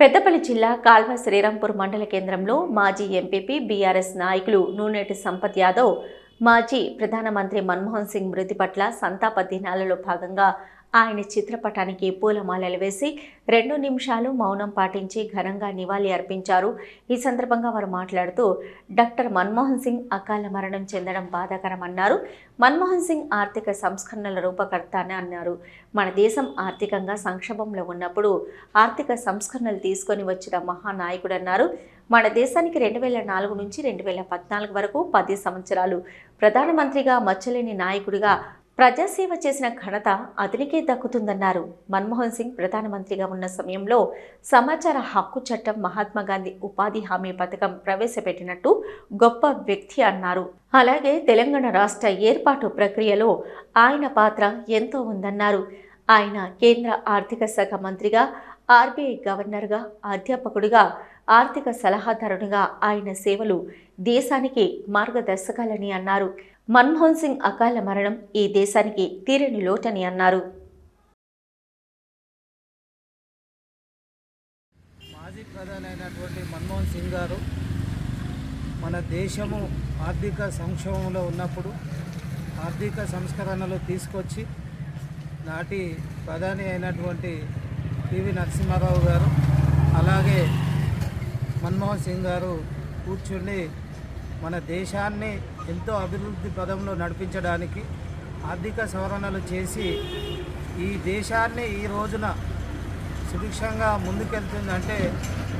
పెద్దపల్లి జిల్లా కాల్వ శ్రీరాంపూర్ మండల కేంద్రంలో మాజీ ఎంపీపీ బీఆర్ఎస్ నాయకులు నూనెటి సంపత్ యాదవ్ మాజీ ప్రధానమంత్రి మన్మోహన్ సింగ్ మృతి పట్ల సంతాప దినాలలో భాగంగా ఆయన చిత్రపటానికి పూలమాలలు వేసి రెండు నిమిషాలు మౌనం పాటించి ఘనంగా నివాళి అర్పించారు. ఈ సందర్భంగా వారు మాట్లాడుతూ డాక్టర్ మన్మోహన్ సింగ్ అకాల మరణం చెందడం బాధాకరమన్నారు. మన్మోహన్ సింగ్ ఆర్థిక సంస్కరణల రూపకర్త అని అన్నారు. మన దేశం ఆర్థికంగా సంక్షోభంలో ఉన్నప్పుడు ఆర్థిక సంస్కరణలు తీసుకొని వచ్చిన మహానాయకుడన్నారు. మన దేశానికి రెండు వేల నాలుగు నుంచి రెండు వేల పద్నాలుగు వరకు పది సంవత్సరాలు ప్రధానమంత్రిగా మచ్చలేని నాయకుడిగా ప్రజాసేవ చేసిన ఘనత అతనికే దక్కుతుందన్నారు. మన్మోహన్ సింగ్ ప్రధానమంత్రిగా ఉన్న సమయంలో సమాచార హక్కు చట్టం మహాత్మాగాంధీ ఉపాధి హామీ పథకం ప్రవేశపెట్టినట్టు గొప్ప వ్యక్తి అన్నారు. అలాగే తెలంగాణ రాష్ట్ర ఏర్పాటు ప్రక్రియలో ఆయన పాత్ర ఎంతో ఉందన్నారు. ఆయన కేంద్ర ఆర్థిక శాఖ మంత్రిగా ఆర్బీఐ గవర్నర్గా అధ్యాపకుడిగా ఆర్థిక సలహాదారునిగా ఆయన సేవలు దేశానికి మార్గదర్శకాలని అన్నారు. మన్మోహన్ సింగ్ అకాల మరణం ఈ దేశానికి తీరని లోటని అన్నారు. మాజీ ప్రధాని అయినటువంటి మన్మోహన్ సింగ్ గారు మన దేశము ఆర్థిక సంక్షోభంలో ఉన్నప్పుడు ఆర్థిక సంస్కరణలు తీసుకొచ్చి నాటి ప్రధాని అయినటువంటి పివి నరసింహారావు గారు అలాగే మన్మోహన్ సింగ్ గారు కూర్చుండి మన దేశాన్ని ఎంతో అభివృద్ధి పదంలో నడిపించడానికి ఆర్థిక సవరణలు చేసి ఈ దేశాన్ని ఈ రోజున సుభిక్షంగా ముందుకెళ్తుందంటే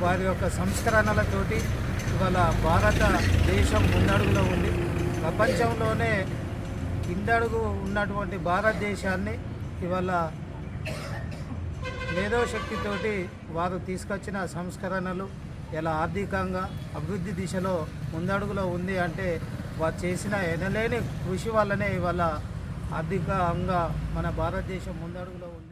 వారి యొక్క సంస్కరణలతోటి ఇవాళ భారతదేశం ముందడుగులో ఉంది. ప్రపంచంలోనే కిందడుగు ఉన్నటువంటి భారతదేశాన్ని ఇవాళ మేధోశక్తితోటి వారు తీసుకొచ్చిన సంస్కరణలు ఇలా ఆర్థికంగా అభివృద్ధి దిశలో ముందడుగులో ఉంది అంటే వారు చేసిన ఎనలేని కృషి వల్లనే ఇవాళ ఆర్థికంగా మన భారతదేశం ముందడుగులో ఉంది.